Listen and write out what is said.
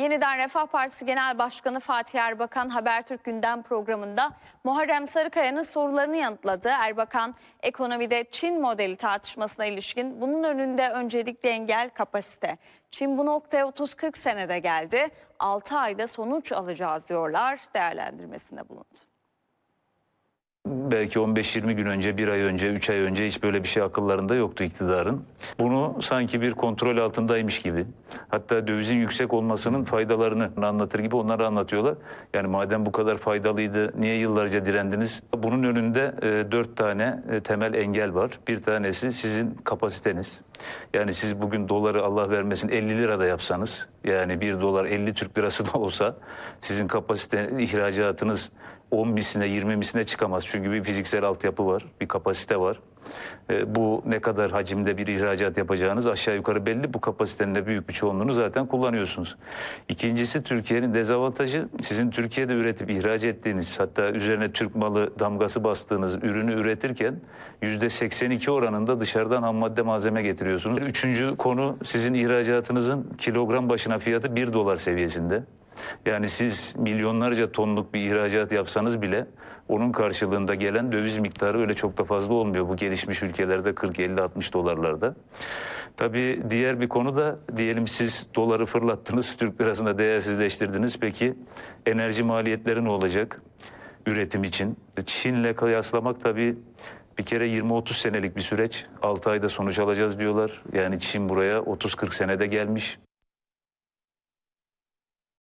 Yeniden Refah Partisi Genel Başkanı Fatih Erbakan Habertürk Gündem programında Muharrem Sarıkaya'nın sorularını yanıtladı. Erbakan ekonomide Çin modeli tartışmasına ilişkin bunun önünde öncelikli engel kapasite. Çin bu noktaya 30-40 senede geldi. 6 ayda sonuç alacağız diyorlar değerlendirmesinde bulundu. Belki 15-20 gün önce, bir ay önce, üç ay önce hiç böyle bir şey akıllarında yoktu iktidarın. Bunu sanki bir kontrol altındaymış gibi. Hatta dövizin yüksek olmasının faydalarını anlatır gibi onları anlatıyorlar. Yani madem bu kadar faydalıydı niye yıllarca direndiniz? Bunun önünde e, dört tane e, temel engel var. Bir tanesi sizin kapasiteniz. Yani siz bugün doları Allah vermesin 50 lirada yapsanız yani bir dolar 50 Türk lirası da olsa sizin kapasite ihracatınız 10 misline 20 misline çıkamaz. Çünkü bir fiziksel altyapı var, bir kapasite var. E, bu ne kadar hacimde bir ihracat yapacağınız aşağı yukarı belli. Bu kapasitenin de büyük bir çoğunluğunu zaten kullanıyorsunuz. İkincisi Türkiye'nin dezavantajı sizin Türkiye'de üretip ihraç ettiğiniz hatta üzerine Türk malı damgası bastığınız ürünü üretirken yüzde 82 oranında dışarıdan ham madde malzeme getiriyorsunuz. Üçüncü konu sizin ihracatınızın kilogram başına fiyatı 1 dolar seviyesinde. Yani siz milyonlarca tonluk bir ihracat yapsanız bile onun karşılığında gelen döviz miktarı öyle çok da fazla olmuyor. Bu gelişmiş ülkelerde 40, 50, 60 dolarlarda. Tabii diğer bir konu da diyelim siz doları fırlattınız, Türk lirasını değersizleştirdiniz. Peki enerji maliyetleri ne olacak üretim için? Çin'le kıyaslamak tabii bir kere 20-30 senelik bir süreç. 6 ayda sonuç alacağız diyorlar. Yani Çin buraya 30-40 senede gelmiş.